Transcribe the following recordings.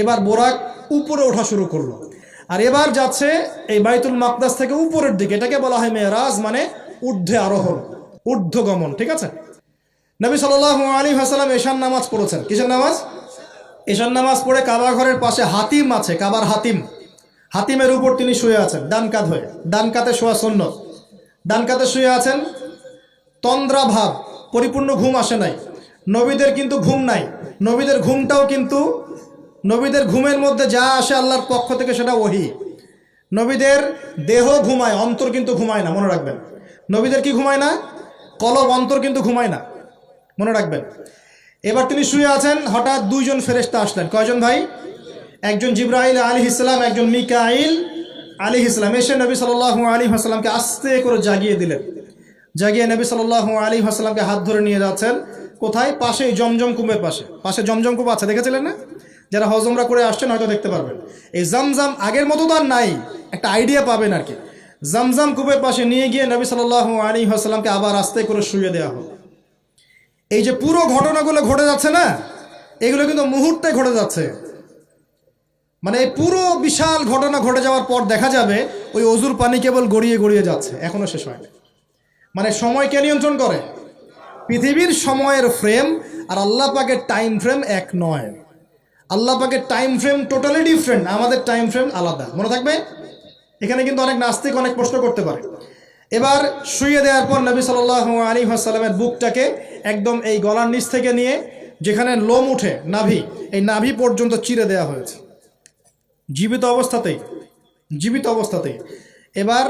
এবার বোরাক উপরে ওঠা শুরু করল। আর এবার যাচ্ছে এই বাইতুল মাকদাস থেকে উপরের দিকে, এটাকে বলা হয় মেয়েরাজ মানে ঊর্ধ্বে আরোহণ, ঊর্ধ্বগমন, ঠিক আছে? নবী সাল আলী হাসালাম এশান নামাজ পড়েছেন। কিসের নামাজ? এশান নামাজ পড়ে কাবা ঘরের পাশে হাতিম আছে, কাবার হাতিম। হাতিমের উপর তিনি শুয়ে আছেন, ডান কাত হয়ে। ডান কাতে শোয়া শূন্য ডান শুয়ে আছেন তন্দ্রা ভাব পরিপূর্ণ ঘুম আসে নাই। নবীদের কিন্তু ঘুম নাই। নবীদের ঘুমটাও কিন্তু নবীদের ঘুমের মধ্যে যা আসে আল্লাহর পক্ষ থেকে সেটা ওহি। নবীদের দেহ ঘুমায়, অন্তর কিন্তু ঘুমায় না, মনে রাখবেন। নবীদের কি ঘুমায় না? কলব, অন্তর কিন্তু ঘুমায় না, মনে রাখবেন। এবার তিনি শুয়ে আছেন, হঠাৎ দুইজন ফেরেস্তা আসলেন। কয়জন ভাই? একজন জিব্রাইল আলী ইসলাম একজন মিকাইল আলী ইসলাম এসে নবী সাল আলী হাসলামকে আস্তে করে জাগিয়ে দিলেন। জাগিয়ে নবী সাল আলী হাসলামকে হাত ধরে নিয়ে যাচ্ছেন। কোথায়? পাশেই জমজম কুমের পাশে। পাশে জমজম কুপ আছে, দেখেছিলেন না? যারা হজমরা করে আসছেন হয়তো দেখতে পারবেন। এই জামজাম আগের মতো তো আর নাই, একটা আইডিয়া পাবেন আর কি। জামজাম কুপের পাশে নিয়ে গিয়ে নবী সাল আলী হাসলামকে আবার আস্তে করে শুয়ে দেওয়া হলো। এই যে পুরো ঘটনাগুলো ঘটে যাচ্ছে না, এগুলো কিন্তু মুহূর্তে ঘটে যাচ্ছে। মানে এই পুরো বিশাল ঘটনা ঘটে যাওয়ার পর দেখা যাবে, ওই অজুর পানি কেবল গড়িয়ে গড়িয়ে যাচ্ছে, এখনও শেষ হয়নি। মানে সময় কে নিয়ন্ত্রণ করে? পৃথিবীর সময়ের ফ্রেম আর আল্লাহ পাকের টাইম ফ্রেম এক নয়। আল্লাহ পাকের টাইম ফ্রেম টোটালি ডিফারেন্ট আমাদের টাইম ফ্রেম আলাদা। মনে থাকবে? এখানে কিন্তু অনেক নাস্তিক অনেক প্রশ্ন করতে পারে। এবার শুয়ে দেওয়ার পর নবী সাল আলী আসাল্লামের বুকটাকে একদম এই গলার নিচ থেকে নিয়ে যেখানে লোম উঠে, নাভি, এই নাভি পর্যন্ত চিরে দেওয়া হয়েছে। জীবিত অবস্থাতেই জীবিত অবস্থাতেই। এবার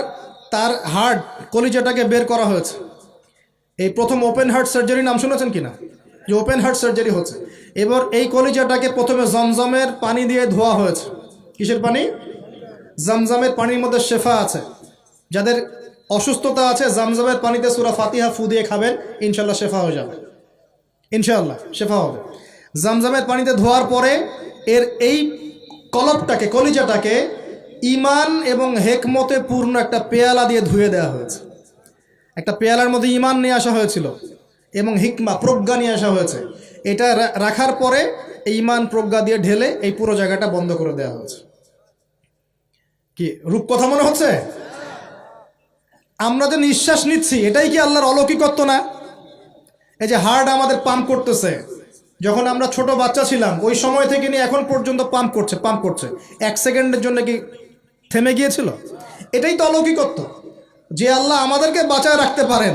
তার হার্ট কলিজাটাকে বের করা হয়েছে। এই প্রথম ওপেন হার্ট সার্জারি নাম শুনেছেন কিনা? যে ওপেন হার্ট সার্জারি হচ্ছে। এবার এই কলিজাটাকে প্রথমে জমজমের পানি দিয়ে ধোয়া হয়েছে। কিসের পানি? জমজমের পানির মধ্যে শেফা আছে। যাদের অসুস্থতা আছে, জমজমের পানিতে সুরা ফাতিহা ফু দিয়ে খাবেন ইনশাল্লাহ শেফা হয়ে যাবে। ইনশাল্লাহ শেফা হবে। জমজমের পানিতে ধোয়ার পরে এর এই কলপটাকে, কলিজাটাকে ইমান এবং হেকমতে পূর্ণ একটা পেয়ালা দিয়ে ধুয়ে দেওয়া হয়েছে। একটা পেয়ালার মধ্যে ইমান নিয়ে আসা হয়েছিল। এবং হিকমা, প্রজ্ঞা নিয়ে আসা হয়েছে। এটা রাখার পরে এই ইমান, প্রজ্ঞা দিয়ে ঢেলে এই পুরো জায়গাটা বন্ধ করে দেওয়া হয়েছে। কি রূপ কথা মনে হচ্ছে? আমরা যে নিঃশ্বাস নিচ্ছি, এটাই কি আল্লাহর অলৌকিকত্ব না? এই যে হার্ট আমাদের পাম্প করতেছে। যখন আমরা ছোট বাচ্চা ছিলাম, ওই সময় থেকে নিয়ে এখন পর্যন্ত পাম্প করছে পাম্প করছে। এক সেকেন্ডের জন্য কি থেমে গিয়েছিল? এটাই তো অলৌকিকত্ব। যে আল্লাহ আমাদেরকে বাঁচায় রাখতে পারেন।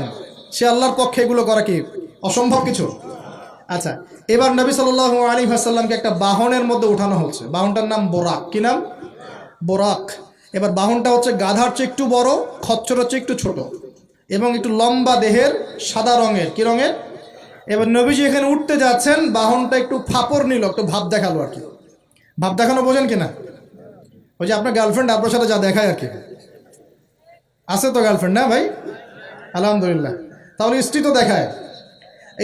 সে আল্লাহর পক্ষে এগুলো করা কি? অসম্ভব কিছু? আচ্ছা এবার নবী সাল আলী হাসাল্লামকে একটা বাহনের মধ্যে উঠানো হচ্ছে। বাহনটার নাম বোরাক। কি নাম? বোরাক। এবার বাহনটা হচ্ছে গাধার চেয়ে একটু বড় খচ্চর হচ্ছে একটু ছোট এবং একটু লম্বা দেহের সাদা রঙের। কি রঙের? এবার নবীজি এখানে উঠতে যাচ্ছেন, বাহনটা একটু ফাপড় নিল, একটু ভাব দেখাল আর কি। ভাব দেখানো বোঝেন কিনা? ওই যে আপনার গার্লফ্রেন্ড আপনার সাথে যা দেখায় আর কি। আছে তো গার্লফ্রেন্ড না ভাই? আলহামদুলিল্লাহ। তাহলে স্ত্রী তো দেখায়।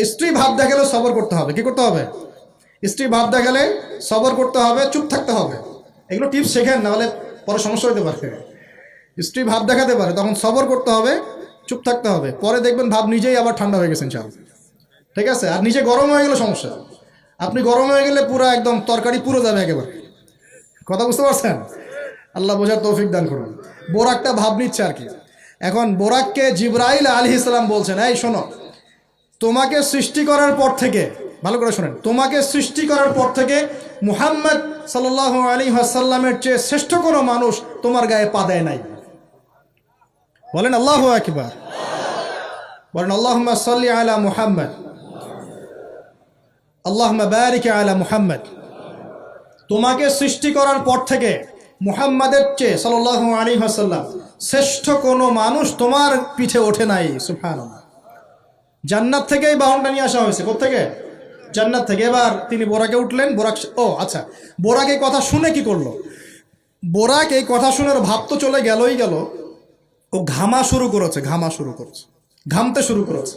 স্ত্রী ভাব দেখালে সবর করতে হবে। কি করতে হবে? স্ত্রী ভাব দেখালে সবর করতে হবে, চুপ থাকতে হবে। এগুলো টিপস শেখেন, নাহলে পরে সমস্যা হতে পারে। স্ত্রী ভাব দেখাতে পারে, তখন সবর করতে হবে, চুপ থাকতে হবে। পরে দেখবেন ভাব নিজেই আবার ঠান্ডা হয়ে গেছেন চাল ঠিক আছে? আর নিজে গরম হয়ে গেলে সমস্যা। আপনি গরম হয়ে গেলে পুরো একদম তরকারি পুরো যাবে একেবারে। কথা বুঝতে পারছেন? আল্লাহ বোঝার তৌফিক দান করুন। বোরাকটা ভাব নিচ্ছে আর কি। এখন বোরাককে জিব্রাইল আলী ইসলাম বলছেন, এই শোনো, তোমাকে সৃষ্টি করার পর থেকে, ভালো করে শোনেন, তোমাকে সৃষ্টি করার পর থেকে মুহাম্মদ সাল আলী আসাল্লামের চেয়ে শ্রেষ্ঠ কোনো মানুষ তোমার গায়ে পা দেয় নাই। বলেন, আল্লাহ একবার বলেন আল্লাহ সাল্লি আলা মুহাম্মদ। আল্লাহ বারিক আলা মুহাম্মদ। তোমাকে সৃষ্টি করার পর থেকে মুহাম্মাদের চেয়ে সাল আলী হাসাল্লাম শ্রেষ্ঠ কোনো মানুষ তোমার পিঠে ওঠে নাই সুফান জান্নাত থেকেই বাহনটা নিয়ে আসা হয়েছে কোথেকে জান্নাত থেকে। এবার তিনি বোরাকে উঠলেন, বোরাক ও আচ্ছা বোরাক এই কথা শুনে কি করল? বোরাক এই কথা শুনে ভাব তো চলে গেলই গেল। ও ঘামা শুরু করেছে, ঘামা শুরু করেছে, ঘামতে শুরু করেছে।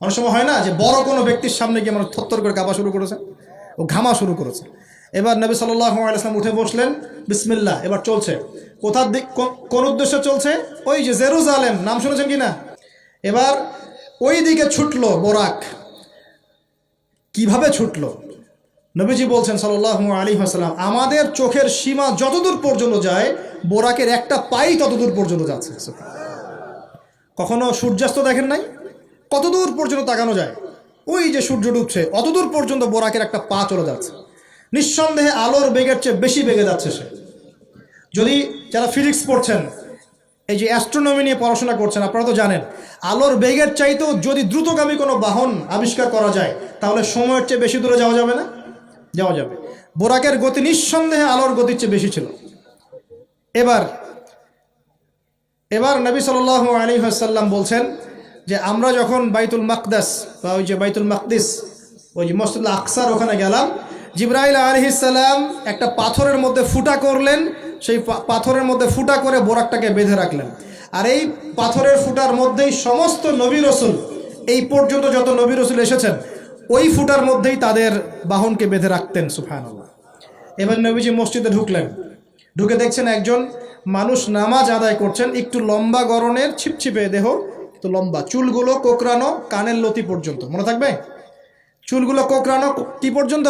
অনেক সময় হয় না যে বড় কোনো ব্যক্তির সামনে গিয়ে আমরা থত্তর করে কাঁপা শুরু করেছে। ও ঘামা শুরু করেছে। এবার নবী সাল্লাম উঠে বসলেন বিসমিল্লা এবার চলছে। কোথার দিক কোন উদ্দেশ্যে চলছে? ওই যে জেরুজালেম, নাম শুনেছেন কি না এবার ওই দিকে ছুটলো বোরাক। কীভাবে ছুটলো? নবীজি বলছেন সাল্লাহ আলী হাসালাম আমাদের চোখের সীমা যতদূর পর্যন্ত যায়, বোরাকের একটা পাই ততদূর পর্যন্ত যাচ্ছে। কখনো সূর্যাস্ত দেখেন নাই? কতদূর পর্যন্ত তাকানো যায়? ওই যে সূর্য ডুবছে, অতদূর পর্যন্ত বোরাকের একটা পা চলে যাচ্ছে। নিঃসন্দেহে আলোর বেগের চেয়ে বেশি বেগে যাচ্ছে সে। যদি যারা ফিজিক্স পড়ছেন, এই যে অ্যাস্ট্রোনমি নিয়ে পড়াশোনা করছেন, আপনারা তো জানেন, আলোর বেগের চাইতেও যদি দ্রুতগামী কোনো বাহন আবিষ্কার করা যায়, তাহলে সময়ের চেয়ে বেশি দূরে যাওয়া যাবে না? যাওয়া যাবে। বোরাকের গতি নিঃসন্দেহে আলোর গতির চেয়ে বেশি ছিল। এবার এবার নবী সাল আলী সাল্লাম বলছেন যে, আমরা যখন বাইতুল মাকদাস বা ওই যে বাইতুল মাকদিস, ওই যে মসজিদ আকসার ওখানে গেলাম জিব্রাইল আলহিসাল্লাম একটা পাথরের মধ্যে ফুটা করলেন, সেই পাথরের মধ্যে ফুটা করে বোরাকটাকে বেঁধে রাখলেন। আর এই পাথরের ফুটার মধ্যেই সমস্ত নবী রসুল, এই পর্যন্ত যত নবী রসুল এসেছেন, ওই ফুটার মধ্যেই তাদের বাহনকে বেঁধে রাখতেন সুফায়নুল্লাহ এবার নবীজি মসজিদে ঢুকলেন। ঢুকে দেখছেন একজন মানুষ নামাজ আদায় করছেন, একটু লম্বা গরনের ছিপছিপে দেহ তো লম্বা। চুলগুলো কোকরানো কানের লতি পর্যন্ত। মনে থাকবে? চুলগুলো কোকরানো কি পর্যন্ত?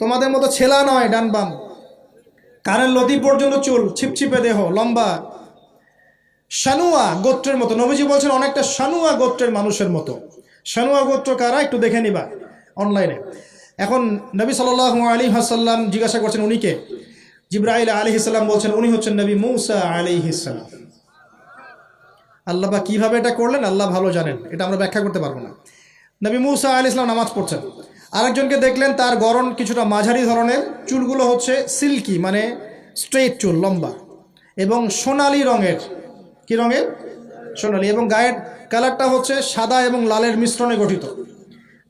তোমাদের মতো ছেলা নয়, ডান বাম। কানের লতি পর্যন্ত চুল, ছিপছিপে দেহ, লম্বা। শানুয়া গোত্রের মতো। নবীজি বলছেন, অনেকটা শানুয়া গোত্রের মানুষের মতো। শানুয়া গোত্র কারা? একটু দেখে নিবা অনলাইনে। এখন নবী সাল আলী হাসাল্লাম জিজ্ঞাসা করছেন উনিকে জিব্রাইল আলী ইসলাম বলছেন, উনি হচ্ছেন নবী মৌসা আলী ইসলাম আল্লাহ কীভাবে এটা করলেন? আল্লাহ ভালো জানেন। এটা আমরা ব্যাখ্যা করতে পারব না। নবী মুসা আলী ইসলাম নামাজ পড়ছেন। আরেকজনকে দেখলেন, তার গরম কিছুটা মাঝারি ধরনের। চুলগুলো হচ্ছে সিল্কি মানে স্ট্রেট চুল, লম্বা। এবং সোনালি রঙের। কি রঙের? সোনালি। এবং গায়ের কালারটা হচ্ছে সাদা এবং লালের মিশ্রণে গঠিত।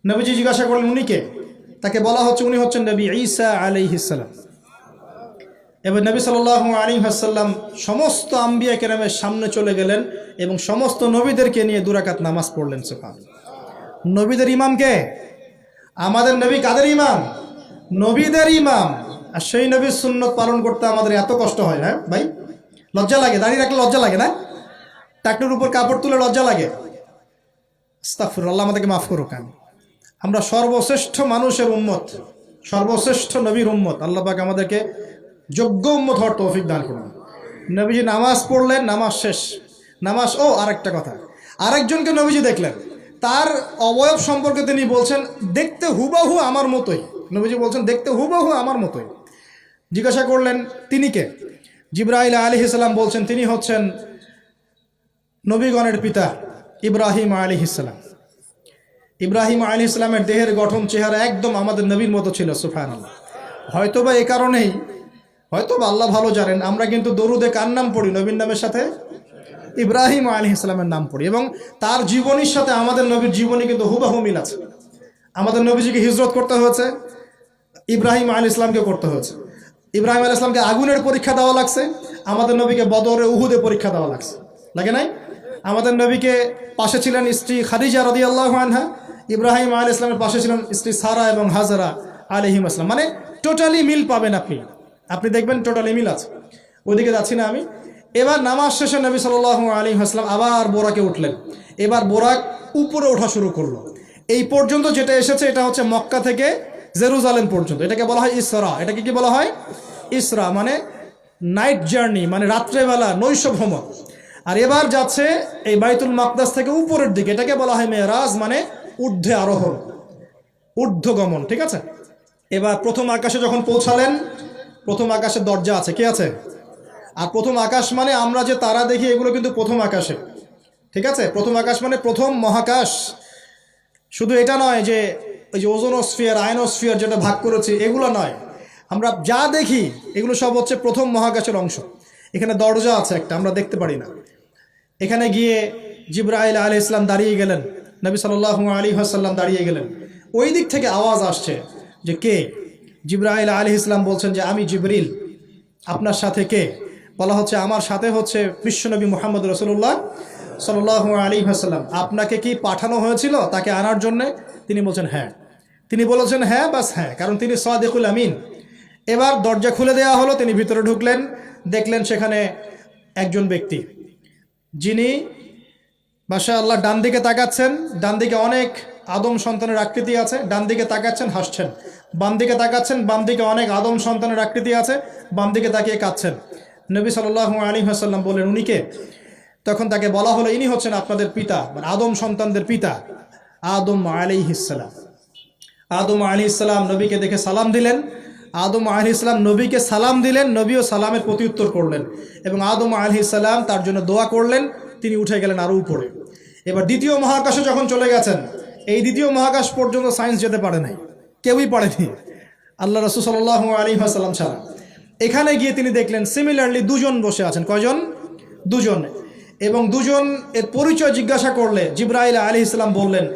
নবীজি জিজ্ঞাসা করলেন উনিকে তাকে বলা হচ্ছে, উনি হচ্ছেন নবী ঈসা আলাইহিসাল্লাম এবার নবী সাল আলী হাসাল্লাম সমস্ত আম্বিয়া কেরামের সামনে চলে গেলেন এবং সমস্ত নবীদেরকে নিয়ে দুরাকাত নামাজ পড়লেন সুফান নবীদের ইমামকে আমাদের নবী কাদের ইমাম? নবীদের ইমাম। আর সেই নবীর সুন্নত পালন করতে আমাদের এত কষ্ট হয় হ্যাঁ ভাই? লজ্জা লাগে দাঁড়িয়ে রাখলে লজ্জা লাগে না? টাকনুর উপর কাপড় তুলে লজ্জা লাগে? আস্তাগফিরুল্লাহ, আল্লাহ আমাদেরকে মাফ করুক আমি আমরা সর্বশ্রেষ্ঠ মানুষের উম্মত সর্বশ্রেষ্ঠ নবীর উম্মত আল্লাহ পাক আমাদেরকে যোগ্য উম্মত হওয়ার তৌফিক দান করুন। নবীজি নামাজ পড়লেন নামাজ শেষ। নামাজ ও আরেকটা কথা আরেকজনকে নবীজি দেখলেন। তার অবয়ব সম্পর্কে তিনি বলছেন, দেখতে হুবাহু আমার মতোই। নবীজি বলছেন, দেখতে হুবাহু আমার মতোই। জিজ্ঞাসা করলেন, তিনি কে? জিব্রাইল আলী ইসলাম বলছেন, তিনি হচ্ছেন নবীগণের পিতা ইব্রাহিম আলী ইসলাম ইব্রাহিম আলী ইসলামের দেহের গঠন, চেহারা একদম আমাদের নবীর মতো ছিল সুফান হয়তোবা এ কারণেই, হয়তোবা আল্লাহ ভালো জানেন, আমরা কিন্তু দরুদে কার নাম পড়ি, নবীর নামের সাথে? ইব্রাহিম আলী ইসলামের নাম পড়ি এবং তার জীবনীর সাথে আমাদের নবীর জীবনী কিন্তু হুবাহু মিল আছে। আমাদের নবীজিকে হিজরত করতে হয়েছে, ইব্রাহিম আলী ইসলামকে করতে হয়েছে। ইব্রাহিম আলী ইসলামকে আগুনের পরীক্ষা দেওয়া লাগছে, আমাদের নবীকে বদরে উহুদে পরীক্ষা দেওয়া লাগছে। লাগে নাই? আমাদের নবীকে পাশে ছিলেন স্ত্রী খাদিজা রদি আল্লাহ আনহা, ইব্রাহিম আলী ইসলামের পাশে ছিলেন স্ত্রী সারা এবং হাজারা আলহিম আসলাম মানে টোটালি মিল পাবেন আপনি। আপনি দেখবেন টোটালি মিল আছে। ওইদিকে যাচ্ছি না আমি। এবার নামাজ শেষে নবী সাল আলী আসলাম আবার বোরাকে উঠলেন। এবার বোরাক উপরে ওঠা শুরু করল। এই পর্যন্ত যেটা এসেছে, এটা হচ্ছে মক্কা থেকে জেরুজালেম পর্যন্ত। এটাকে বলা হয় ইসরা। এটাকে কি বলা হয়? ইসরা মানে নাইট জার্নি মানে রাত্রেবেলা নৈশ ভ্রমণ আর এবার যাচ্ছে এই বাইতুল মাকদাস থেকে উপরের দিকে। এটাকে বলা হয় মেয়েরাজ মানে ঊর্ধ্বে আরোহণ, ঊর্ধ্বগমন, ঠিক আছে? এবার প্রথম আকাশে যখন পৌঁছালেন, প্রথম আকাশের দরজা আছে। কে আছে? আর প্রথম আকাশ মানে আমরা যে তারা দেখি, এগুলো কিন্তু প্রথম আকাশে। ঠিক আছে? প্রথম আকাশ মানে প্রথম মহাকাশ। শুধু এটা নয় যে, ওই যে ওজোনোস্ফিয়ার, আয়নোস্ফিয়ার যেটা ভাগ করেছি, এগুলো নয়। আমরা যা দেখি, এগুলো সব হচ্ছে প্রথম মহাকাশের অংশ। এখানে দরজা আছে একটা, আমরা দেখতে পারি না। এখানে গিয়ে জিব্রাইল আলী ইসলাম দাঁড়িয়ে গেলেন। নবী সাল আলী হাসাল্লাম দাঁড়িয়ে গেলেন। ওই দিক থেকে আওয়াজ আসছে যে কে? জিব্রাইল আলী ইসলাম বলছেন যে, আমি জিবরিল। আপনার সাথে কে? বলা হচ্ছে, আমার সাথে হচ্ছে বিশ্বনবী মোহাম্মদ রসুল্লাহ সাল আলী হাসাল্লাম আপনাকে কি পাঠানো হয়েছিল তাকে আনার জন্যে? তিনি বলছেন হ্যাঁ। তিনি বলেছেন হ্যাঁ বাস হ্যাঁ। কারণ তিনি সাদেকুল আমিন। এবার দরজা খুলে দেওয়া হলো, তিনি ভিতরে ঢুকলেন, দেখলেন সেখানে একজন ব্যক্তি। যিনি বাসা আল্লাহ ডান দিকে তাকাচ্ছেন, ডান দিকে অনেক আদম সন্তানের আকৃতি আছে, ডান দিকে তাকাচ্ছেন, হাসছেন। বাম দিকে তাকাচ্ছেন, বাম দিকে অনেক আদম সন্তানের আকৃতি আছে, বাম দিকে তাকিয়ে কাঁদছেন। নবী সাল্লাহ আলী হাসাল্লাম বললেন উনিকে, তখন তাকে বলা হলো, ইনি হচ্ছেন আপনাদের পিতা মানে আদম সন্তানদের পিতা। আদম আলী ইসালাম আদম আলী ইসলাম নবীকে দেখে সালাম দিলেন। আদম আলী ইসলাম নবীকে সালাম দিলেন, নবীও সালামের প্রত্যুত্তর করলেন এবং আদম আলী ইসলাম তার জন্য দোয়া করলেন, তিনি উঠে গেলেন আরও উপরে। এবার দ্বিতীয় মহাকাশে যখন চলে গেছেন, এই দ্বিতীয় মহাকাশ পর্যন্ত সায়েন্স যেতে পারে নাই, কেউই পারেনি। আল্লাহ রসুল সাল্লাহ আলী আসাল্লাম ছাড়া। এখানে গিয়ে তিনি দেখলেন সিমিলারলি দুজন বসে আছেন। কয়জন? দুজন। এবং দুজন এর পরিচয় জিজ্ঞাসা করলে, জিব্রাইল আলী ইসলাম বললেন,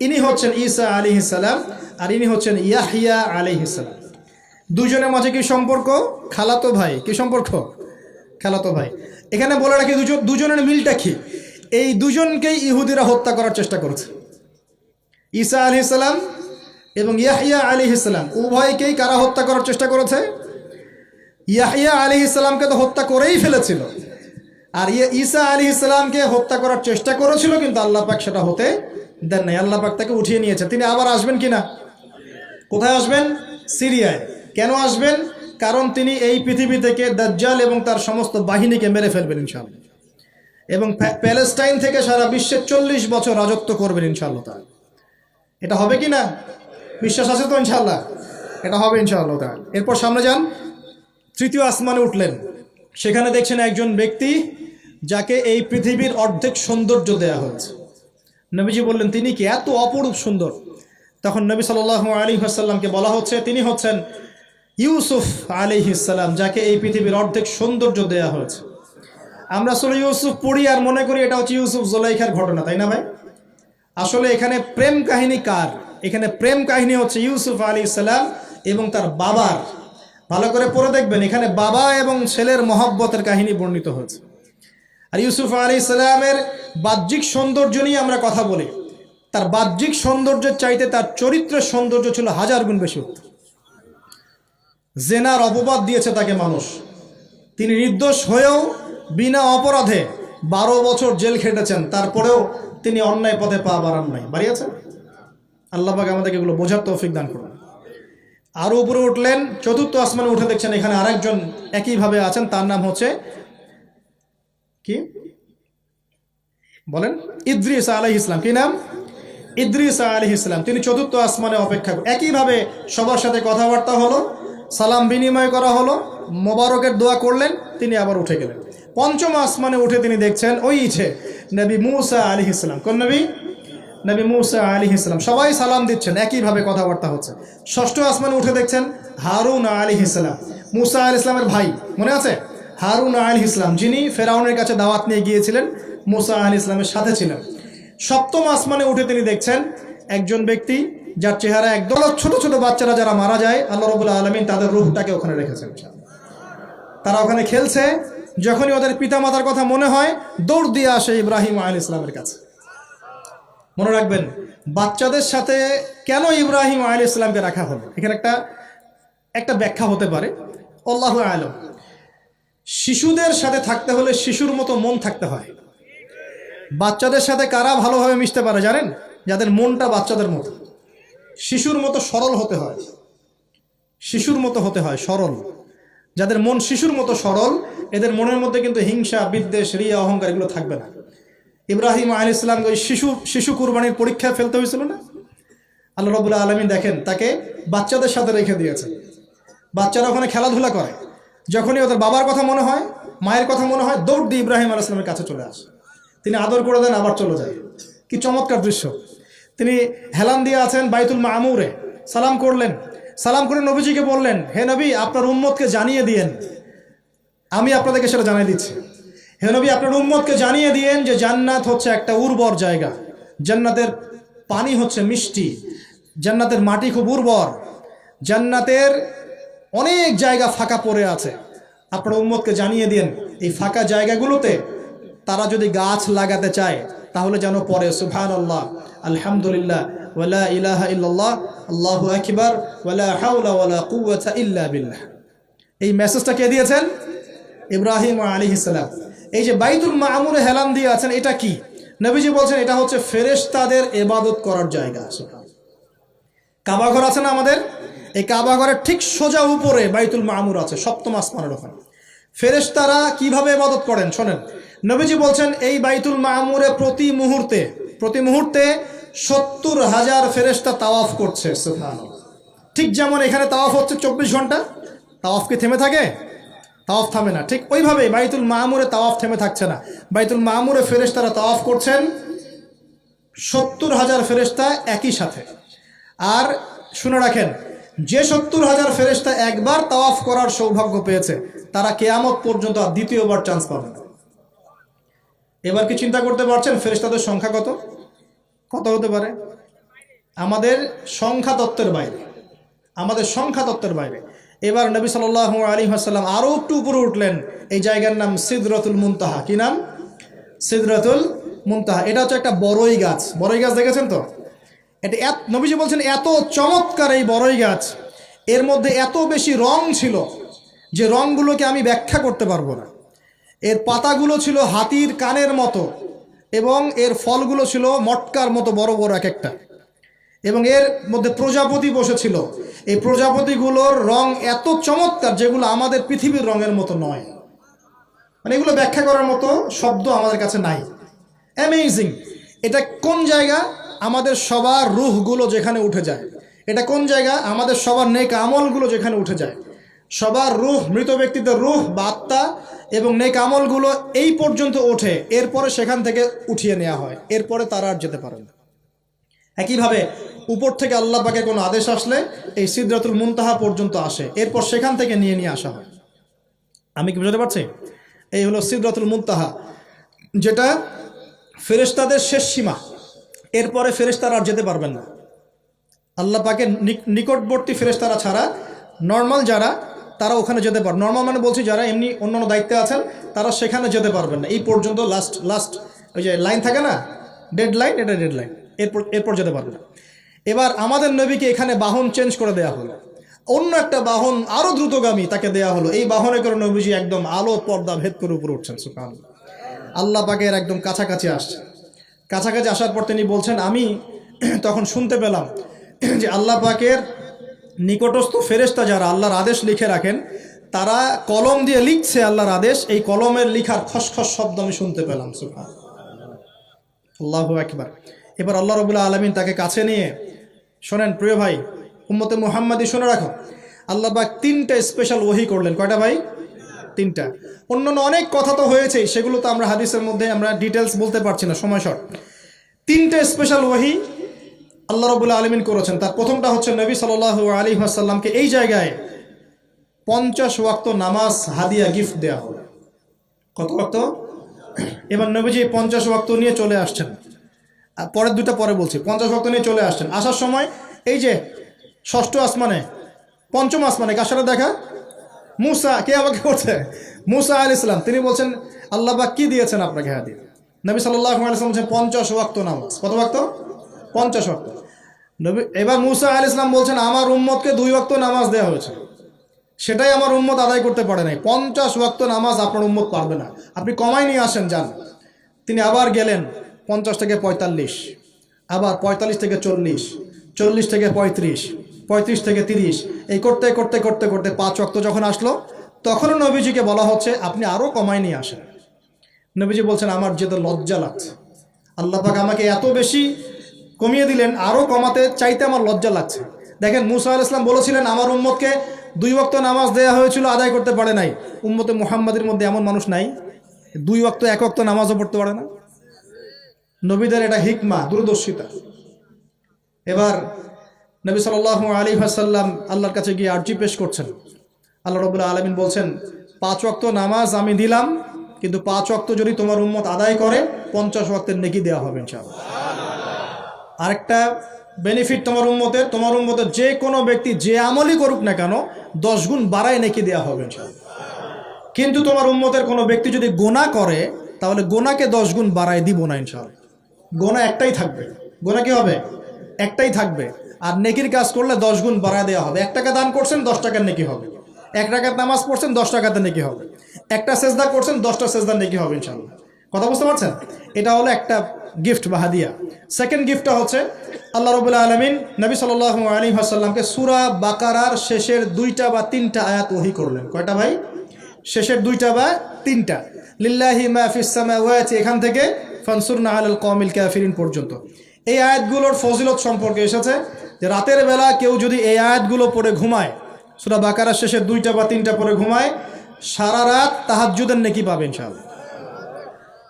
ইনি হচ্ছেন ঈসা আলী ইসলাম আর ইনি হচ্ছেন ইয়াহিয়া আলী ইসলাম দুজনের মাঝে কি সম্পর্ক? খালাতো ভাই। কি সম্পর্ক? খালাতো ভাই। এখানে বলে রাখি, দুজন দুজনের মিলটা কি? এই দুজনকেই ইহুদিরা হত্যা করার চেষ্টা করেছে। ঈসা আলি ইসলাম এবং ইয়াহিয়া আলী ইসলাম উভয়কেই কারা হত্যা করার চেষ্টা করেছে? ইয়াহিয়া আলী ইসলামকে তো হত্যা করেই ফেলেছিল। আর ইয়ে ঈসা আলী ইসলামকে হত্যা করার চেষ্টা করেছিল, কিন্তু আল্লাহ পাক সেটা হতে দেন নাই। আল্লাহ পাক তাকে উঠিয়ে নিয়েছে। তিনি আবার আসবেন কিনা? কোথায় আসবেন? সিরিয়ায়। কেন আসবেন? কারণ তিনি এই পৃথিবী থেকে দাজ্জাল এবং তার সমস্ত বাহিনীকে মেরে ফেলবেন ইনশাআল্লাহ। এবং প্যালেস্টাইন থেকে সারা বিশ্বে চল্লিশ বছর রাজত্ব করবেন ইনশাআল্লাহ তার এটা হবে কি না বিশ্বাস আছে তো ইনশাআল্লাহ? এটা হবে ইনশাআল্লাহ তার এরপর সামনে যান। তৃতীয় আসমানে উঠলেন। সেখানে দেখছেন একজন ব্যক্তি যাকে এই পৃথিবীর অর্ধেক সৌন্দর্য দেয়া হয়েছে। নবীজি বললেন, তিনি কি এত অপরূপ সুন্দর? তখন নবী সাল আলী আসাল্লামকে বলা হচ্ছে, তিনি হচ্ছেন ইউসুফ আলী ইসাল্লাম যাকে এই পৃথিবীর অর্ধেক সৌন্দর্য দেয়া হয়েছে। আমরা আসলে ইউসুফ পড়ি আর মনে করি এটা হচ্ছে ইউসুফ জোলাইখার ঘটনা, তাই না ভাই? আসলে এখানে প্রেম কাহিনী কার? এখানে প্রেম কাহিনী হচ্ছে ইউসুফ আলী ইসাল্লাম এবং তার বাবার ভালো করে পড়ে দেখবেন, এখানে বাবা এবং ছেলের মহব্বতের কাহিনী বর্ণিত হয়েছে। আর ইউসুফ আলী ইসলামের বাহ্যিক সৌন্দর্য নিয়ে আমরা কথা বলি। তার বাহ্যিক সৌন্দর্যের চাইতে তার চরিত্রের সৌন্দর্য ছিল হাজার গুণ বেশি উত্তম। জেনার অপবাদ দিয়েছে তাকে মানুষ। তিনি নির্দোষ হয়েও বিনা অপরাধে বারো বছর জেল খেটেছেন। তারপরেও তিনি অন্যায় পথে পা বাড়ান নাই। বাড়িয়েছেন আল্লাহবাক আমাদেরকে এগুলো বোঝার তৌফিক দান করুন। আরও উপরে উঠলেন, চতুর্থ আসমানে উঠে দেখছেন এখানে আরেকজন একইভাবে আছেন, তার নাম হচ্ছে কি? বলেন, ইদ্রিস আলহ ইসলাম কি নাম? ইদ্রিস আলহ ইসলাম তিনি চতুর্থ আসমানে অপেক্ষা। একইভাবে সবার সাথে কথাবার্তা হলো, সালাম বিনিময় করা হলো, মোবারকের দোয়া করলেন, তিনি আবার উঠে গেলেন। পঞ্চম আসমানে উঠে তিনি দেখছেন, ওই ইছে নবী মুসা আলী ইসলাম কোন নবী? নবী মুসা আলী ইসলাম সবাই সালাম দিচ্ছেন, একইভাবে কথাবার্তা হচ্ছে। ষষ্ঠ আসমানে উঠে দেখছেন হারুন আলী ইসলাম মুসা আল ইসলামের ভাই, মনে আছে? হারুন আলী ইসলাম যিনি ফেরাউনের কাছে দাওয়াত নিয়ে গিয়েছিলেন, মুসা আলী ইসলামের সাথে ছিলেন। সপ্তম আসমানে উঠে তিনি দেখছেন একজন ব্যক্তি, যার চেহারা একদম ছোট ছোট বাচ্চারা যারা মারা যায়, আল্লাহ রবুল্লা আলমিন তাদের রূপটাকে ওখানে রেখেছেন তারা ওখানে খেলছে, যখনই ওদের পিতা মাতার কথা মনে হয়, দৌড় দিয়ে আসে ইব্রাহিম আল ইসলামের কাছে। মনে রাখবেন, বাচ্চাদের সাথে কেন ইব্রাহিম আল ইসলামকে রাখা হলো? এখানে একটা একটা ব্যাখ্যা হতে পারে। আল্লাহ আলম। শিশুদের সাথে থাকতে হলে শিশুর মতো মন থাকতে হয়। বাচ্চাদের সাথে কারা ভালোভাবে মিশতে পারে জানেন? যাদের মনটা বাচ্চাদের মতো। শিশুর মতো সরল হতে হয়। শিশুর মতো হতে হয়, সরল। যাদের মন শিশুর মতো সরল, এদের মনের মধ্যে কিন্তু হিংসা, বিদ্বেষ, রিয়া, অহংকার এগুলো থাকবে না। ইব্রাহিম আল ইসলাম ওই শিশু শিশু কুরবানির পরীক্ষায় ফেলতে হয়েছিল না? আল্লাহ রবুল্লা আলমী দেখেন, তাকে বাচ্চাদের সাথে রেখে দিয়েছেন বাচ্চারা ওখানে খেলাধুলা করে। যখনই ওদের বাবার কথা মনে হয়, মায়ের কথা মনে হয়, দৌড় দিয়ে ইব্রাহিম আল ইসলামের কাছে চলে আসে। তিনি আদর করে দেন, আবার চলে যায়। কি চমৎকার দৃশ্য। তিনি হেলান দিয়ে আছেন বাইতুল মামুরে। সালাম করলেন। সালাম করে নবীজিকে বললেন, হে নবী, আপনার উম্মতকে জানিয়ে দিয়েন। আমি আপনাদেরকে সেটা জানিয়ে দিচ্ছি। হে নবী, আপনার উম্মতকে জানিয়ে দিয়েন যে জান্নাত হচ্ছে একটা উর্বর জায়গা। জান্নাতের পানি হচ্ছে মিষ্টি। জান্নাতের মাটি খুব উর্বর। জান্নাতের অনেক জায়গা ফাঁকা পড়ে আছে। আপনার উম্মতকে জানিয়ে দিন এই ফাঁকা জায়গাগুলোতে তারা যদি গাছ লাগাতে চায়, তাহলে যেন পরে সুফান আল্লাহ আলহামদুলিল্লাহ ওয়ালা ইলাহা ইল্লাল্লাহ, আল্লাহু আকবার ওয়ালা হাওলা ওয়ালা কুওয়াতা ইল্লা বিল্লাহ। এই মেসেজটা কে দিয়েছেন? ইব্রাহিম আলী ইসলাম এই যে বাইতুল মামুরে হেলান দিয়ে আছেন, এটা কি? নবীজি বলছেন, এটা হচ্ছে ফেরেশতাদের এবাদত করার জায়গা কাবাঘর আছে না আমাদের? এই কাবা ঘরের ঠিক সোজা উপরে বাইতুল মামুর আছে, সপ্তম আসমানের ওখানে। ফেরেশতারা কীভাবে এবাদত করেন, শোনেন। নবীজি বলছেন, এই বাইতুল মামুরে প্রতি মুহূর্তে প্রতি মুহূর্তে সত্তর হাজার ফেরেশতা তাওয়াফ করছে ঠিক যেমন এখানে তাওয়াফ হচ্ছে চব্বিশ ঘণ্টা, তাওয়াফ কি থেমে থাকে? তাওয়াফ থামে না। ঠিক ওইভাবেই বাইতুল মামুরে তাওয়াফ থেমে থাকছে না। বাইতুল মামুরে ফেরেশতারা তাওয়াফ করছেন সত্তর হাজার ফেরেশতা একই সাথে। আর শুনে রাখেন, যে সত্তর হাজার ফেরেশতা একবার তাওয়াফ করার সৌভাগ্য পেয়েছে, তারা কেয়ামত পর্যন্ত আর দ্বিতীয়বার চান্স পাবে না। এবার কি চিন্তা করতে পারছেন ফেরেশতাদের সংখ্যা কত? কত হতে পারে? আমাদের সংখ্যা তত্ত্বের বাইরে। আমাদের সংখ্যা তত্ত্বের বাইরে। এবার নবী সাল আলী আসাল্লাম আরও একটু উপরে উঠলেন। এই জায়গার নাম সিদরতুল মুনতাহা। কি নাম? সিদরতুল মুনতাহা। এটা হচ্ছে একটা বড়ই গাছ। বড়ই গাছ দেখেছেন তো? এটা এত নবীজি বলছেন, এত চমৎকার এই বড়ই গাছ। এর মধ্যে এত বেশি রং ছিল যে রংগুলোকে আমি ব্যাখ্যা করতে পারব না। এর পাতাগুলো ছিল হাতির কানের মতো এবং এর ফলগুলো ছিল মটকার মতো বড় বড় এক একটা। এবং এর মধ্যে প্রজাপতি বসেছিল। এই প্রজাপতিগুলোর রং এত চমৎকার যেগুলো আমাদের পৃথিবীর রঙের মতো নয়। মানে এগুলো ব্যাখ্যা করার মতো শব্দ আমাদের কাছে নাই। অ্যামেজিং এটা কোন জায়গা? আমাদের সবার রুহগুলো যেখানে উঠে যায়। এটা কোন জায়গা? আমাদের সবার নেক আমলগুলো যেখানে উঠে যায়। সবার রুহ, মৃত ব্যক্তিদের রুহ বা আত্মা এবং নেক আমলগুলো এই পর্যন্ত ওঠে। এরপরে সেখান থেকে উঠিয়ে নেওয়া হয়। এরপরে তারা আর যেতে পারে না। একইভাবে উপর থেকে আল্লাহ পাকে কোনো আদেশ আসলে এই সিদ্ধাতুল মুনতাহা পর্যন্ত আসে। এরপর সেখান থেকে নিয়ে নিয়ে আসা হয়। আমি কি বুঝতে পারছি? এই হলো সিদ্ধাতুল মুনতাহা, যেটা ফেরেশতাদের শেষ সীমা। এরপরে ফেরেশতারা আর যেতে পারবেন না। আল্লাহ পাকে নিক- নিকটবর্তী ফেরেশতারা ছাড়া নর্মাল যারা, তারা ওখানে যেতে পারে, নর্মাল মানে বলছি যারা এমনি অন্য অন্য দায়িত্বে আছেন, তারা সেখানে যেতে পারবেন না। এই পর্যন্ত লাস্ট লাস্ট ওই যে লাইন থাকে না? ডেড লাইন এটা ডেড লাইন এরপর এরপর যেতে পারবে না। এবার আমাদের নবীকে এখানে বাহন চেঞ্জ করে দেওয়া হলো। অন্য একটা বাহন আরও দ্রুতগামী তাকে দেওয়া হলো। এই বাহনে করে নবীজি একদম আলো, পর্দা ভেদ করে উপরে উঠছেন সুকান আল্লাহ পাকের একদম কাছাকাছি আসছে। কাছাকাছি আসার পর তিনি বলছেন, আমি তখন শুনতে পেলাম যে আল্লাহ পাকের নিকটস্থ ফেরেশতা যারা আল্লাহর আদেশ লিখে রাখেন, তারা কলম দিয়ে লিখছে আল্লাহর আদেশ। এই কলমের লিখার খসখস শব্দ আমি শুনতে পেলাম সুফান আল্লাহ একবার এবার আল্লাহ রবুল্লা আলমিন তাকে কাছে নিয়ে, শোনেন প্রিয় ভাই, উম্মতে মুহাম্মাদি শুনে রাখো। আল্লাহ পাক তিনটা স্পেশাল ওহি করলেন। কয়টা ভাই? তিনটা। অন্যান্য অনেক কথা তো হয়েছেই, সেগুলো তো আমরা হাদিসের মধ্যে আমরা ডিটেলস বলতে পারছি না, সময় শর্ট। তিনটে স্পেশাল ওহি আল্লাহ রবুল্লা আলমিন করেছেন। তার প্রথমটা হচ্ছে নবী সাল আলী আসাল্লামকে এই জায়গায় পঞ্চাশ ওয়াক্ত নামাজ, হাদিয়া গিফট দেওয়া হলো। কত ওয়াক্ত? এবার নবীজি পঞ্চাশ ওয়াক্ত নিয়ে চলে আসছেন। পরের দুটা পরে বলছি। পঞ্চাশ ওয়াক্ত নিয়ে চলে আসছেন। আসার সময় এই যে ষষ্ঠ আসমানে, পঞ্চম আসমানে, কার সাথে দেখা? মুসা, কে আমাকে করছে মুসা আল ইসলাম তিনি বলছেন, আল্লাহ পাক কি দিয়েছেন আপনাকে হাদিয়া নবী আলাইসলাম বলছেন, পঞ্চাশ ওয়াক্ত নামাজ। কত ওয়াক্ত পঞ্চাশ ওয়াক্ত নবী, এবার মুসা আল ইসলাম বলছেন, আমার উম্মতকে দুই ওয়াক্ত নামাজ দেওয়া হয়েছে। সেটাই আমার উম্মত আদায় করতে পারে নাই। পঞ্চাশ ওয়াক্ত নামাজ আপনার উম্মত পারবে না। আপনি কমাই নিয়ে আসেন, যান। তিনি আবার গেলেন। পঞ্চাশ থেকে পঁয়তাল্লিশ, আবার পঁয়তাল্লিশ থেকে চল্লিশ চল্লিশ থেকে পঁয়ত্রিশ পঁয়ত্রিশ থেকে তিরিশ, এই করতে করতে করতে করতে পাঁচ ওয়াক্ত যখন আসলো, তখনও নবীজিকে বলা হচ্ছে, আপনি আরও কমাই নিয়ে আসেন। নবীজি বলছেন, আমার যেতে লজ্জা লাগছে। আল্লাহ পাক আমাকে এত বেশি কমিয়ে দিলেন আরও কমাতে চাইতে আমার লজ্জা লাগছে। দেখেন, মুসা আল ইসলাম বলেছিলেন, আমার উম্মতকে দুই ওয়াক্ত নামাজ দেওয়া হয়েছিল, আদায় করতে পারে নাই। উম্মতে মুহাম্মাদের মধ্যে এমন মানুষ নাই। দুই ওয়াক্ত, এক ওয়াক্ত নামাজও পড়তে পারে না। নবীদের এটা হিকমা, দূরদর্শিতা। এবার নবী সাল আলী হাসাল্লাম আল্লাহর কাছে গিয়ে আর্জি পেশ করছেন। আল্লাহ রবুল্লা আলমিন বলছেন, পাঁচ ওয়াক্ত নামাজ আমি দিলাম, কিন্তু পাঁচ ওয়াক্ত যদি তোমার উম্মত আদায় করে, পঞ্চাশ ওয়াক্তের নেকি দেওয়া হবে ইনশাআল্লাহ। আরেকটা বেনিফিট তোমার উম্মতের তোমার উম্মতের যে কোনো ব্যক্তি যে আমলই করুক না কেন, দশ গুণ বাড়ায় নেকি দেওয়া হবে ইনশাআল্লাহ। কিন্তু তোমার উম্মতের কোনো ব্যক্তি যদি গোনা করে, তাহলে গোনাকে দশ গুণ বাড়ায় দিব না ইনশাআল্লাহ। গোনা একটাই থাকবে। গোনা কি হবে? একটাই থাকবে। আর নেকির কাজ করলে দশ গুণ বাড়ায় দেওয়া হবে। এক টাকা দান করছেন, দশ টাকার নেকি হবে। এক টাকার নামাজ পড়ছেন, দশ টাকাতে নেকি হবে। একটা সেজদা করছেন, দশটা সেজদার নেকি হবে ইনশাল্লাহ কথা বুঝতে পারছেন? এটা হলো একটা গিফট বা হাদিয়া। সেকেন্ড গিফটটা হচ্ছে আল্লাহ রবুল্লা আলমিন নবী সাল আলী আসাল্লামকে সুরা বাকারার শেষের দুইটা বা তিনটা আয়াত ওহি করলেন। কয়টা ভাই? শেষের দুইটা বা তিনটা। লিল্লাহি মাহফিসামাওয়াত এখান থেকে ফানসুরনা আল কমিল ক্যাফিরিন পর্যন্ত। এই আয়াতগুলোর ফজিলত সম্পর্কে এসেছে যে রাতের বেলা কেউ যদি এই আয়াতগুলো পড়ে ঘুমায়, সুরা বাকারার শেষের দুইটা বা তিনটা পরে ঘুমায়, সারা রাত তাহাজ্জুদের নেকি পাবে ইনশাআল্লাহ।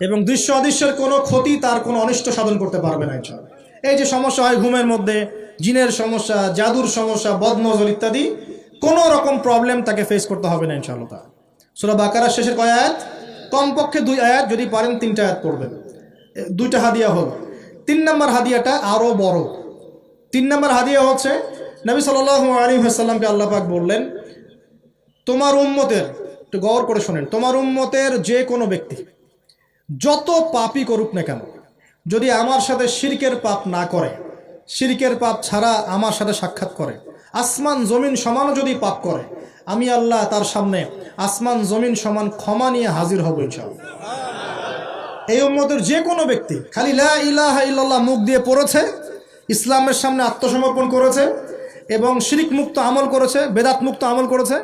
এবং দৃশ্য অদৃশ্যের কোনো ক্ষতি তার কোনো অনিষ্ট সাধন করতে পারবে না ইনশাআল্লাহ। এই যে সমস্যা হয় ঘুমের মধ্যে, জিনের সমস্যা, জাদুর সমস্যা, বদনজর ইত্যাদি, কোনো রকম প্রবলেম তাকে ফেস করতে হবে না ইনশাআল্লাহ। সূরা বাকারার শেষের কয় আয়াত? কমপক্ষে দুই আয়াত, যদি পারেন তিনটা আয়াত পড়বেন। দুইটা হাদিয়া হল। তিন নম্বর হাদিয়াটা আরও বড়। তিন নম্বর হাদিয়া হচ্ছে, নবী সাল্লাল্লাহু আলী হাসাল্লামকে আল্লাহ পাক বললেন, তোমার উম্মতের একটু গৌর করে শোনেন, তোমার উম্মতের যে কোনো ব্যক্তি, যত পাপই করুক না কেন, যদি আমার সাথে শিরকের পাপ না করে, শিরকের পাপ ছাড়া আমার সাথে সাক্ষাৎ করে আসমান জমিন সমানও যদি পাপ করে, আমি আল্লাহ তার সামনে আসমান জমিন সমান ক্ষমা নিয়ে হাজির হব ইনশাআল্লাহ। এই উম্মতের যে কোনো ব্যক্তি খালি লা ইলাহা ইল্লাল্লাহ মুখ দিয়ে পড়েছে, ইসলামের সামনে আত্মসমর্পণ করেছে এবং শিরিক মুক্ত আমল করেছে বেদাত মুক্ত আমল করেছে,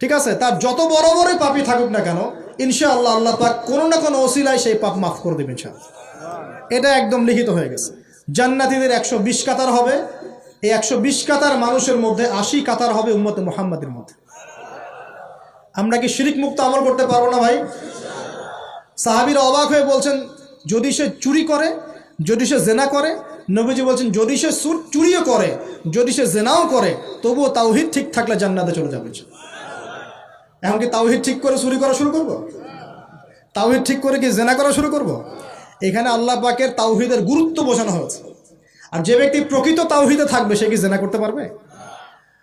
ঠিক আছে? তার যত বড় বড় পাপই থাকুক না কেন, ইনশাআল্লাহ আল্লাহ পাক কোনো না কোনো অসিলায় সেই পাপ মাফ করে দেবেন ইনশাআল্লাহ। এটা একদম লিখিত হয়ে গেছে। জান্নাতীদের একশো বিশ কাতার হবে এই একশো বিশ কাতার মানুষের মধ্যে আশি কাতার হবে উম্মতে মোহাম্মদের মধ্যে। আমরা কি শিরিক মুক্ত আমল করতে পারব না ভাই? সাহাবিরা অবাক হয়ে বলছেন, যদি সে চুরি করে, যদি সে জেনা করে, নবীজি বলছেন, যদি সে সুর- চুরিও করে, যদি সে জেনাও করে, তবুও তাওহিদ ঠিক থাকলে জান্নাতে চলে যাবে এখন কি তাওহিদ ঠিক করে চুরি করা শুরু করব? তাওহিদ ঠিক করে কি জেনা করা শুরু করব? এখানে আল্লাহ পাকের তাওহিদের গুরুত্ব বোঝানো হয়েছে। আর যে ব্যক্তি প্রকৃত তাওহিদে থাকবে, সে কি জেনা করতে পারবে?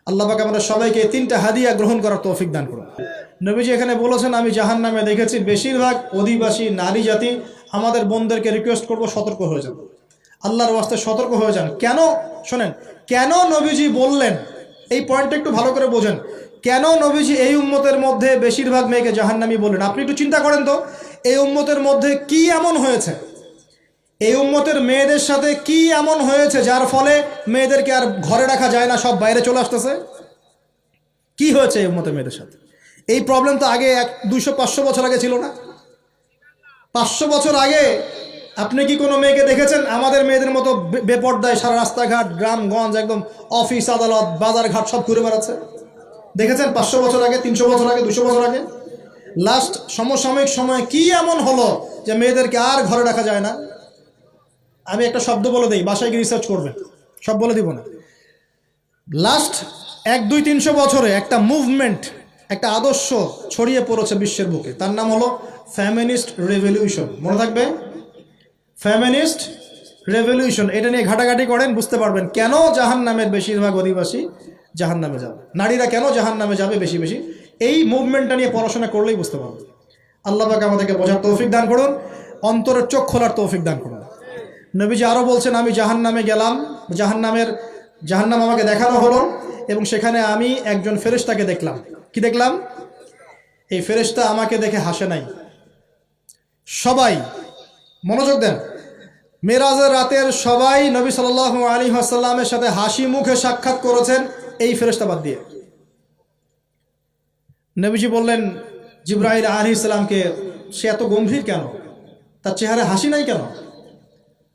আল্লাহ আমরা সবাইকে তিনটা হাদিয়া গ্রহণ করার তৌফিক দান করুন। নবীজি এখানে বলেছেন, আমি জাহান নামে দেখেছি, বেশিরভাগ অধিবাসী নারী জাতি আমাদের বোনদেরকে রিকোয়েস্ট করব সতর্ক হয়ে যান। আল্লাহর ওয়াস্তে সতর্ক হয়ে যান। কেন? শোনেন, কেন নবীজি বললেন? এই পয়েন্টটা একটু ভালো করে বোঝেন। কেন নবীজি এই উম্মতের মধ্যে বেশিরভাগ মেয়েকে জাহান্নামি বললেন? আপনি একটু চিন্তা করেন তো, এই উম্মতের মধ্যে কি এমন হয়েছে? এই উম্মতের মেয়েদের সাথে কি এমন হয়েছে যার ফলে মেয়েদেরকে আর ঘরে রাখা যায় না, সব বাইরে চলে আসতেছে? কি হয়েছে এই উম্মতের মেয়েদের সাথে? এই প্রবলেম তো আগে এক, দুইশো, পাঁচশো বছর আগে ছিল না? পাঁচশো বছর আগে আপনি কি কোনো মেয়েকে দেখেছেন? আমাদের মেয়েদের মতো বেপর্দায় সারা রাস্তাঘাট গ্রামগঞ্জ একদম অফিস আদালত বাজার ঘাট সব ঘুরে বেড়াচ্ছে? দেখেছেন পাঁচশো বছর আগে, তিনশো বছর আগে দুশো বছর আগে? লাস্ট সমসাময়িক সময়ে কি এমন হলো যে মেয়েদেরকে আর ঘরে রাখা যায় না? আমি একটা শব্দ বলে দিই, বাসায় গিয়ে রিসার্চ করবেন। সব বলে দিব না। লাস্ট এক, দুই তিনশো বছরে একটা মুভমেন্ট একটা আদর্শ ছড়িয়ে পড়েছে বিশ্বের বুকে। তার নাম হলো ফ্যামিনিস্ট রেভলিউশন মনে থাকবে? ফ্যামিনিস্ট রেভলিউশন এটা নিয়ে ঘাটাঘাটি করেন, বুঝতে পারবেন কেন জাহান নামের বেশিরভাগ অধিবাসী জাহান নামে যাবে। নারীরা কেন জাহান নামে যাবে বেশি বেশি? এই মুভমেন্টটা নিয়ে পড়াশোনা করলেই বুঝতে পারবেন। আল্লাহ পাক আমাদেরকে বোঝার তৌফিক দান করুন, অন্তরের চোখ খোলার তৌফিক দান করুন। নবীজি আরও বলছেন, আমি জাহান নামে গেলাম। জাহান নামের জাহান নাম আমাকে দেখানো হলো এবং সেখানে আমি একজন ফেরেশতাকে দেখলাম। কি দেখলাম? এই ফেরেশতা আমাকে দেখে হাসে নাই। সবাই, মনোযোগ দেন। মেরাজের রাতের সবাই নবী সাল আলী আসাল্লামের সাথে হাসি মুখে সাক্ষাৎ করেছেন এই ফেরেশতাবাদ দিয়ে। নবীজি বললেন জিব্রাহিল আলী ইসলামকে সে এত গম্ভীর কেন? তার চেহারা হাসি নাই কেন?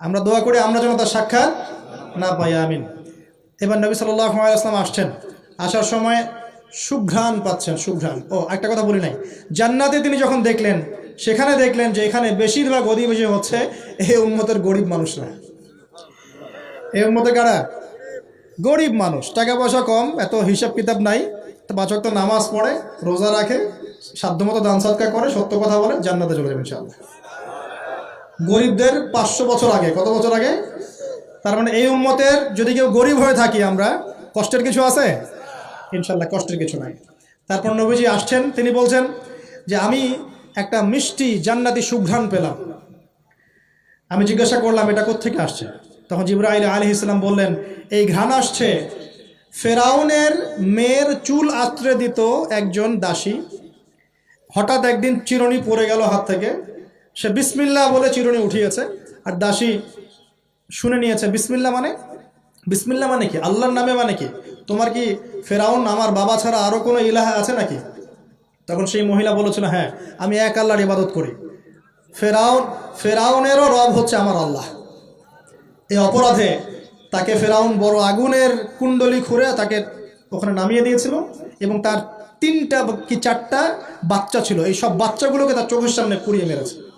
আমরা দোয়া করি, আমরা যেন তার সাক্ষাৎ না পাই, আমিন। এবার নবী সাল্লাহ আসলাম আসছেন। আসার সময় সুঘ্রাণ পাচ্ছেন, সুঘ্রাণ। ও, একটা কথা বলি নাই। জান্নাতে তিনি যখন দেখলেন, সেখানে দেখলেন যে এখানে বেশিরভাগ অধিবেশী হচ্ছে এই উন্মতের গরিব মানুষরা। এই উন্মতের কারা? গরিব মানুষ। টাকা পয়সা কম, এত হিসাব কিতাব নাই। বাচক তো নামাজ পড়ে, রোজা রাখে, সাধ্যমতো দান সৎকার করে, সত্য কথা বলে জান্নাতে চলে যাবেন ইনশাআল্লাহ। গরিবদের পাঁচশো বছর আগে, কত বছর আগে? তার মানে এই উম্মতের যদি কেউ গরিব হয়ে থাকি আমরা, কষ্টের কিছু আছে? ইনশাল্লাহ কষ্টের কিছু নাই। তারপর নবীজি আসছেন, তিনি বলছেন যে আমি একটা মিষ্টি জান্নাতি সুঘ্রাণ পেলাম। আমি জিজ্ঞাসা করলাম, এটা কোত্থেকে আসছে? তখন জিব্রাইল আলী ইসলাম বললেন, এই ঘ্রাণ আসছে ফেরাউনের মেয়ের চুল আত্রে দিত একজন দাসী। হঠাৎ একদিন চিরুনি পড়ে গেল হাত থেকে। সে বিসমিল্লা বলে চিরুনি উঠিয়েছে। আর দাসী শুনে নিয়েছে বিসমিল্লা মানে? বিসমিল্লা মানে কি? আল্লাহর নামে মানে কি? তোমার কি ফেরাউন আমার বাবা ছাড়া আরও কোনো ইলাহা আছে নাকি? তখন সেই মহিলা বলেছিল হ্যাঁ আমি এক আল্লাহর ইবাদত করি। ফেরাউন, ফেরাউনেরও রব হচ্ছে আমার আল্লাহ। এই অপরাধে তাকে ফেরাউন বড় আগুনের কুণ্ডলি খুঁড়ে তাকে ওখানে নামিয়ে দিয়েছিল এবং তার তিনটা কি চারটা বাচ্চা ছিল। এই সব বাচ্চাগুলোকে তার চোখের সামনে পুড়িয়ে মেরেছে।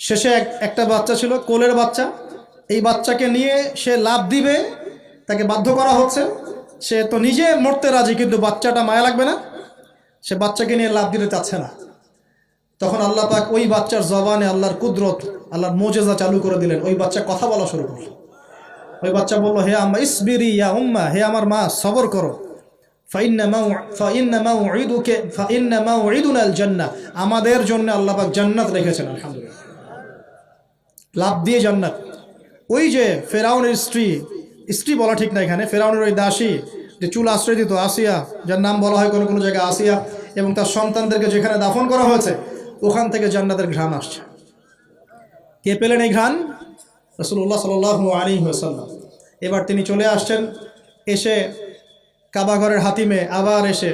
শেষে এক একটা বাচ্চা ছিল, কোলের বাচ্চা। এই বাচ্চাকে নিয়ে সে লাভ দিবে, তাকে বাধ্য করা হচ্ছে। সে তো নিজে মরতে রাজি, কিন্তু বাচ্চাটা মায়া লাগবে না। সে বাচ্চাকে নিয়ে লাভ দিতে চাচ্ছে না। তখন আল্লাহ পাক ওই বাচ্চার জবানে আল্লাহর কুদরত, আল্লাহর মোজেজা চালু করে দিলেন। ওই বাচ্চা কথা বলা শুরু করল। ওই বাচ্চা বলল, হে আম্মা, ইসবিরি ইয়া উম্মা, হে আমার মা, সবর করো। আমাদের জন্য আল্লাহ পাক জান্নাত রেখেছেন, আলহামদুলিল্লাহ। লাভ দিয়ে জান্নাত। ওই যে ফেরাউনের স্ত্রী স্ত্রী বলা ঠিক না এখানে, ফেরাউনের ওই দাসী, যে চুল আশ্রয় দিত আসিয়া, যার নাম বলা হয় কোনো কোনো জায়গায় আসিয়া, এবং তার সন্তানদেরকে যেখানে দাফন করা হয়েছে, ওখান থেকে জান্নাতের ঘ্রাণ আসছে। কে পেলেন এই ঘ্রাণ? রসুল্লাহ সাল আলী ওসাল্লাম এবার তিনি চলে আসছেন, এসে কাবাঘরের হাতিমে আবার এসে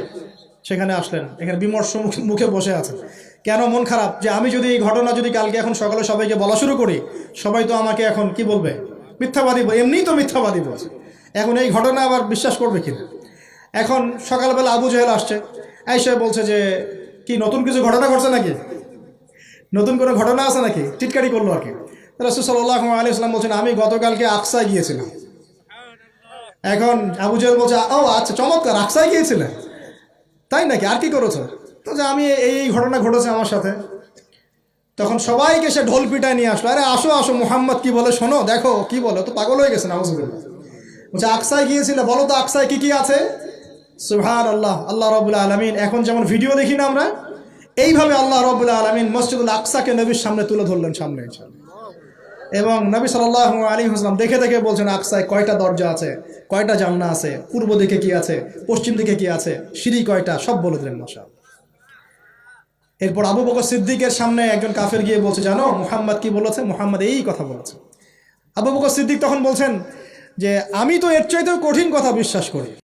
সেখানে আসলেন। এখানে বিমর্ষ মুখে বসে আছেন। কেন মন খারাপ? যে আমি যদি এই ঘটনা যদি কালকে এখন সকালে সবাইকে বলা শুরু করি, সবাই তো আমাকে এখন কি বলবে? মিথ্যাবাদী বল- এমনিই তো মিথ্যাবাদী বলছে এখন এই ঘটনা আবার বিশ্বাস করবে কিনা? এখন সকালবেলা আবু জেহেল আসছে এসে বলছে যে, কি নতুন কিছু ঘটনা ঘটছে নাকি? নতুন কোনো ঘটনা আছে নাকি? টিটকারি করল আর কি। রসুল সাল্লাহ আলী ইসলাম বলছেন, আমি গতকালকে আকসায় গিয়েছিলাম। এখন আবু জেহেল বলছে, ও আচ্ছা চমৎকার, আকসায় গিয়েছিলেন তাই নাকি? আর কি করেছ? তো যে আমি এই এই ঘটনা ঘটেছে আমার সাথে। তখন সবাইকে সে ঢোল পিটায় নিয়ে আসলো। আরে আসো আসো, মোহাম্মদ কি বলে? শোনো, দেখো, কি বলে? তো পাগল হয়ে গেছে, নাউজুবিল্লাহ। বলছে আকসায় গিয়েছিলে? বলো তো আকসায় কি কি আছে? সুহান আল্লাহ আল্লাহ রবুল্লা আলমিন। এখন যেমন ভিডিও দেখি না আমরা, এইভাবে আল্লাহ রবুল্লা আলমিন মসজিদুল আকসাকে নবীর সামনে তুলে ধরলেন সামনে। এবং নবী সাল্লাহ আলী হাসলাম দেখে দেখে বলছেন আকসায় কয়টা দরজা আছে? কয়টা জান্না আছে? পূর্ব দিকে কি আছে? পশ্চিম দিকে কি আছে? সিঁড়ি কয়টা? সব বলে দিলেন মশা এরপর আবু বকর সিদ্দিকের সামনে একজন কাফের গিয়ে বলছে, জানো, মুহাম্মদ কি বলেছে? মুহাম্মদ এই কথা বলেছে। আবু বকর সিদ্দিক তখন বলছেন যে, আমি তো এর চাইতেও কঠিন কথা বিশ্বাস করি।